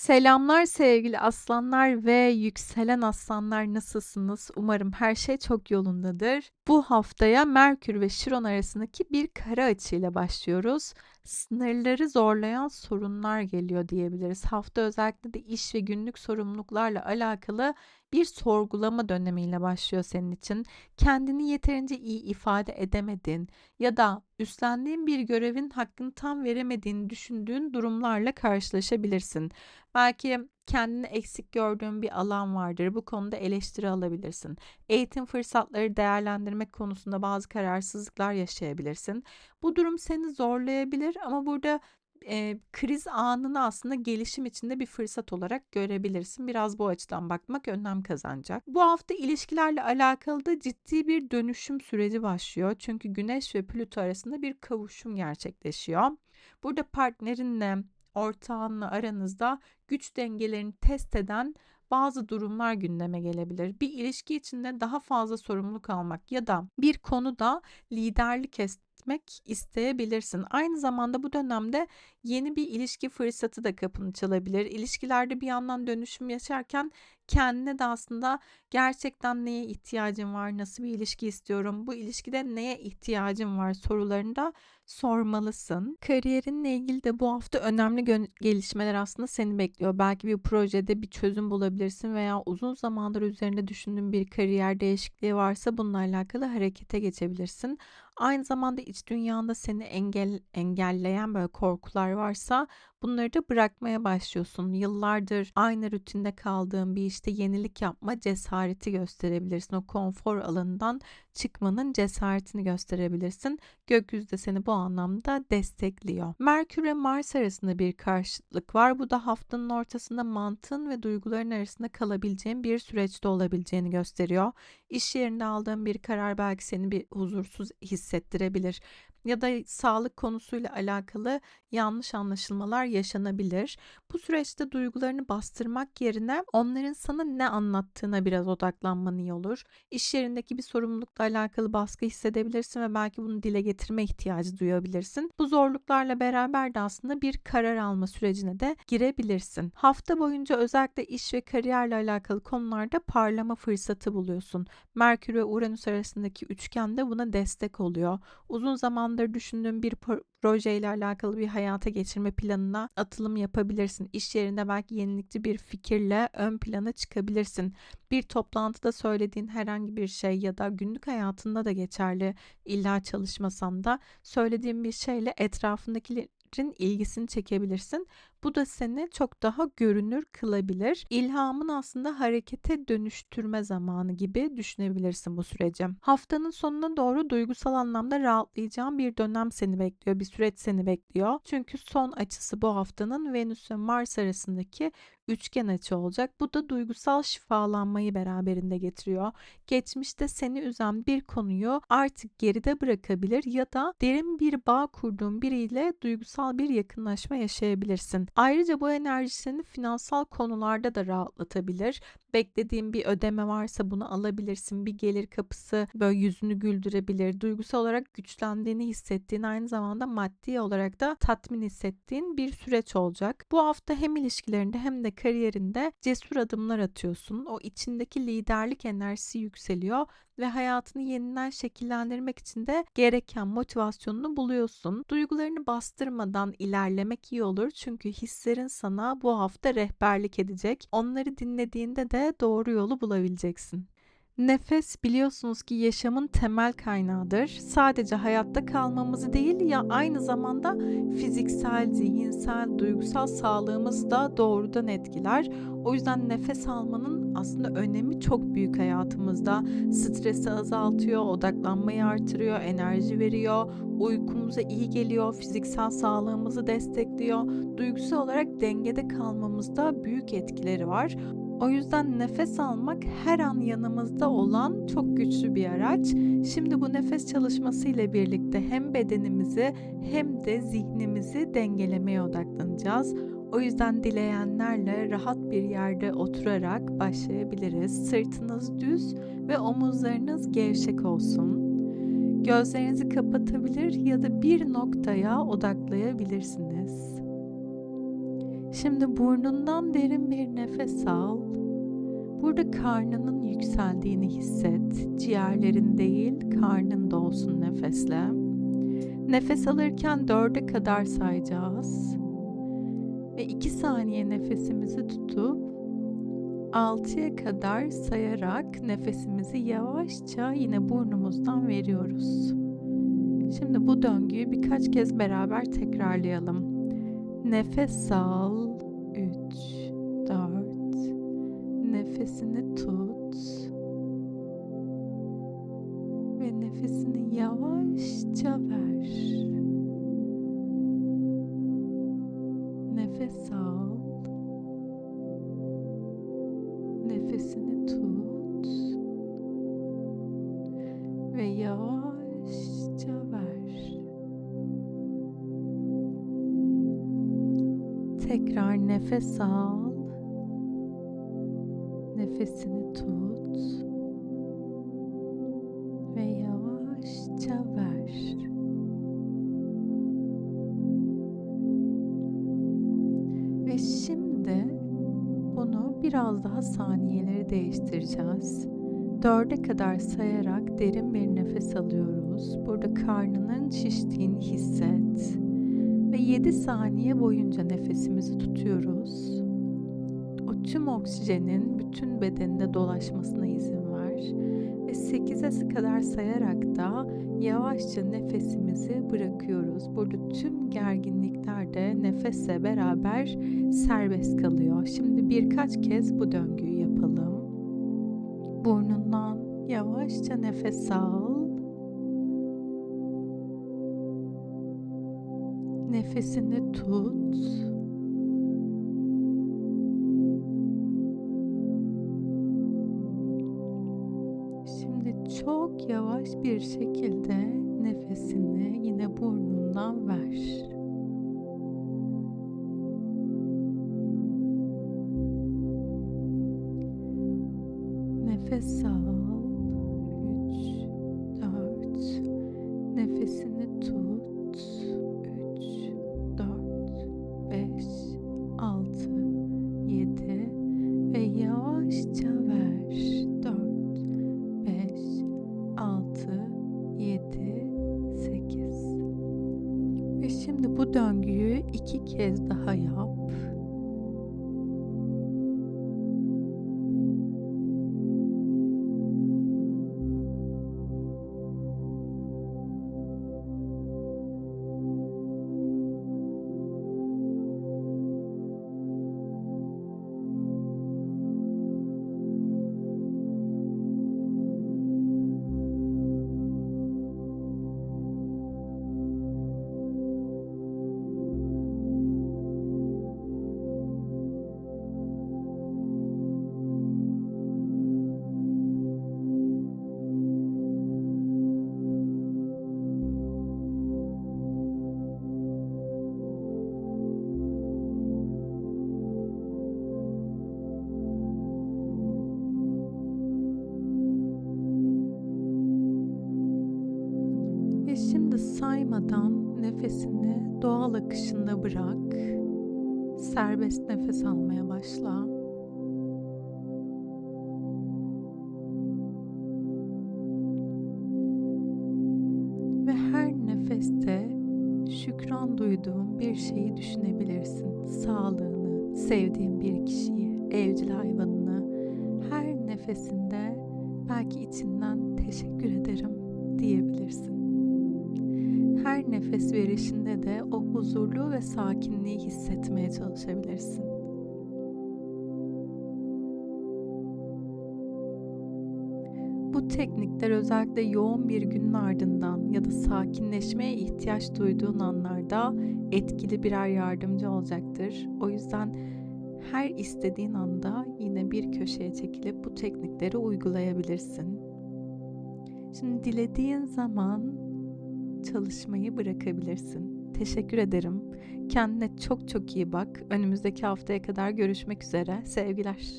Selamlar sevgili aslanlar ve yükselen aslanlar nasılsınız? Umarım her şey çok yolundadır. Bu haftaya Merkür ve Şiron arasındaki bir kara açıyla başlıyoruz. Sınırları zorlayan sorunlar geliyor diyebiliriz. Hafta özellikle de iş ve günlük sorumluluklarla alakalı bir sorgulama dönemiyle başlıyor senin için. Kendini yeterince iyi ifade edemedin ya da üstlendiğin bir görevin hakkını tam veremediğini düşündüğün durumlarla karşılaşabilirsin. Belki kendini eksik gördüğün bir alan vardır. Bu konuda eleştiri alabilirsin. Eğitim fırsatları değerlendirmek konusunda bazı kararsızlıklar yaşayabilirsin. Bu durum seni zorlayabilir ama burada e, kriz anını aslında gelişim içinde bir fırsat olarak görebilirsin. Biraz bu açıdan bakmak önem kazanacak. Bu hafta ilişkilerle alakalı da ciddi bir dönüşüm süreci başlıyor. Çünkü Güneş ve Plüto arasında bir kavuşum gerçekleşiyor. Burada partnerinle, ortağınla aranızda güç dengelerini test eden bazı durumlar gündeme gelebilir. Bir ilişki içinde daha fazla sorumluluk almak ya da bir konuda liderlik etmek isteyebilirsin. Aynı zamanda bu dönemde yeni bir ilişki fırsatı da kapını çalabilir. İlişkilerde bir yandan dönüşüm yaşarken kendine de aslında gerçekten neye ihtiyacım var, nasıl bir ilişki istiyorum, bu ilişkide neye ihtiyacım var sorularını da sormalısın. Kariyerinle ilgili de bu hafta önemli gelişmeler aslında seni bekliyor. Belki bir projede bir çözüm bulabilirsin veya uzun zamandır üzerinde düşündüğün bir kariyer değişikliği varsa bununla alakalı harekete geçebilirsin. Aynı zamanda iç dünyanda seni engel engelleyen böyle korkular varsa bunları da bırakmaya başlıyorsun. Yıllardır aynı rutinde kaldığın bir işte yenilik yapma cesareti gösterebilirsin. O konfor alanından çıkmanın cesaretini gösterebilirsin. Gökyüzü de seni bu anlamda destekliyor. Merkür ve Mars arasında bir karşıtlık var. Bu da haftanın ortasında mantığın ve duyguların arasında kalabileceğin bir süreçte olabileceğini gösteriyor. İş yerinde aldığın bir karar belki seni bir huzursuz hissettirebilir ya da sağlık konusuyla alakalı yanlış anlaşılmalar yaşanabilir. Bu süreçte duygularını bastırmak yerine onların sana ne anlattığına biraz odaklanman iyi olur. İş yerindeki bir sorumlulukla alakalı baskı hissedebilirsin ve belki bunu dile getirme ihtiyacı duyabilirsin. Bu zorluklarla beraber de aslında bir karar alma sürecine de girebilirsin. Hafta boyunca özellikle iş ve kariyerle alakalı konularda parlama fırsatı buluyorsun. Merkür ve Uranüs arasındaki üçgen de buna destek oluyor. Uzun zamandır düşündüğün bir projeyle alakalı bir hayata geçirme planına atılım yapabilirsin. İş yerinde belki yenilikçi bir fikirle ön plana çıkabilirsin. Bir toplantıda söylediğin herhangi bir şey ya da günlük hayatında da geçerli illa çalışmasan da söylediğin bir şeyle etrafındakilerin ilgisini çekebilirsin. Bu da seni çok daha görünür kılabilir. İlhamın aslında harekete dönüştürme zamanı gibi düşünebilirsin bu süreci. Haftanın sonuna doğru duygusal anlamda rahatlayacağın bir dönem seni bekliyor. Bir süreç seni bekliyor. Çünkü son açısı bu haftanın Venüs ve Mars arasındaki üçgen açı olacak. Bu da duygusal şifalanmayı beraberinde getiriyor. Geçmişte seni üzen bir konuyu artık geride bırakabilir ya da derin bir bağ kurduğun biriyle duygusal bir yakınlaşma yaşayabilirsin. Ayrıca bu enerji seni finansal konularda da rahatlatabilir. Beklediğin bir ödeme varsa bunu alabilirsin. Bir gelir kapısı böyle yüzünü güldürebilir. Duygusal olarak güçlendiğini hissettiğin aynı zamanda maddi olarak da tatmin hissettiğin bir süreç olacak. Bu hafta hem ilişkilerinde hem de kariyerinde cesur adımlar atıyorsun. O içindeki liderlik enerjisi yükseliyor ve hayatını yeniden şekillendirmek için de gereken motivasyonunu buluyorsun. Duygularını bastırmadan ilerlemek iyi olur çünkü hislerin sana bu hafta rehberlik edecek. Onları dinlediğinde de doğru yolu bulabileceksin. Nefes biliyorsunuz ki yaşamın temel kaynağıdır. Sadece hayatta kalmamızı değil ya aynı zamanda fiziksel, zihinsel, duygusal sağlığımızı da doğrudan etkiler. O yüzden nefes almanın aslında önemi çok büyük hayatımızda. Stresi azaltıyor, odaklanmayı artırıyor, enerji veriyor, uykumuza iyi geliyor, fiziksel sağlığımızı destekliyor. Duygusal olarak dengede kalmamızda büyük etkileri var. O yüzden nefes almak her an yanımızda olan çok güçlü bir araç. Şimdi bu nefes çalışması ile birlikte hem bedenimizi hem de zihnimizi dengelemeye odaklanacağız. O yüzden dileyenlerle rahat bir yerde oturarak başlayabiliriz. Sırtınız düz ve omuzlarınız gevşek olsun. Gözlerinizi kapatabilir ya da bir noktaya odaklayabilirsiniz. Şimdi burnundan derin bir nefes al. Burada karnının yükseldiğini hisset. Ciğerlerin değil, karnın da olsun nefesle. Nefes alırken dörde kadar sayacağız. Ve iki saniye nefesimizi tutup altıya kadar sayarak nefesimizi yavaşça yine burnumuzdan veriyoruz. Şimdi bu döngüyü birkaç kez beraber tekrarlayalım. Nefes nefes al. Nefesini tut. Ve yavaşça ver. Ve şimdi bunu biraz daha saniyeleri değiştireceğiz. Dörde kadar sayarak derin bir nefes alıyoruz. Burada karnının şiştiğini hisset. Ve 7 saniye boyunca nefesimizi tutuyoruz. O tüm oksijenin bütün bedeninde dolaşmasına izin ver. Ve 8'e kadar sayarak da yavaşça nefesimizi bırakıyoruz. Burada tüm gerginlikler de nefesle beraber serbest kalıyor. Şimdi birkaç kez bu döngüyü yapalım. Burnundan yavaşça nefes al. Nefesini tut. Şimdi çok yavaş bir şekilde nefesini yine burnundan ver. Bu döngüyü iki kez daha yap. Şimdi saymadan nefesini doğal akışında bırak. Serbest nefes almaya başla. Ve her nefeste şükran duyduğun bir şeyi düşünebilirsin. Sağlığını, sevdiğin bir kişiyi, evcil hayvanını. Her nefesinde belki içinden teşekkür ederim diyebilirsin. Her nefes verişinde de o huzurlu ve sakinliği hissetmeye çalışabilirsin. Bu teknikler özellikle yoğun bir günün ardından ya da sakinleşmeye ihtiyaç duyduğun anlarda etkili birer yardımcı olacaktır. O yüzden her istediğin anda yine bir köşeye çekilip bu teknikleri uygulayabilirsin. Şimdi dilediğin zaman çalışmayı bırakabilirsin. Teşekkür ederim. Kendine çok çok iyi bak. Önümüzdeki haftaya kadar görüşmek üzere. Sevgiler.